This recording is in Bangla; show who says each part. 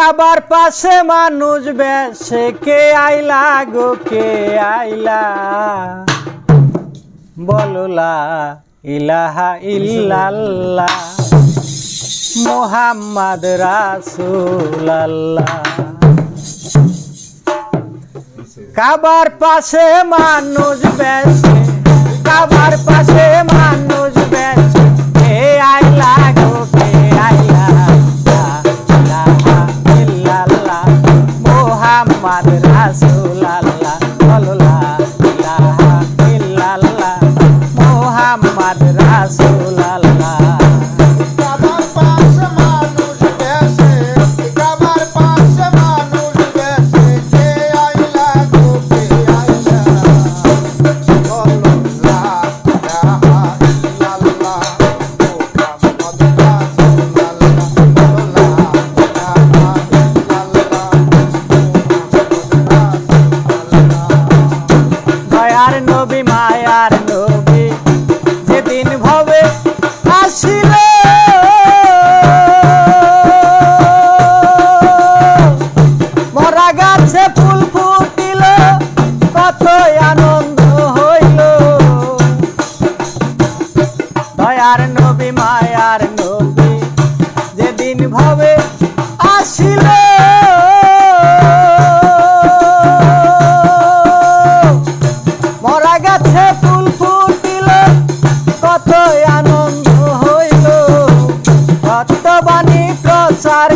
Speaker 1: কাবার পাশে মানুষ বেশে কে আইলা গো, কে আইলা? বলুলা ইলাহা ইল্লাল্লাহ, মোহাম্মদ রাসুলাল্লাহ। কাবার পাশে মানুষ
Speaker 2: বেশে কাবার পাশে মানুষ
Speaker 1: প্রচার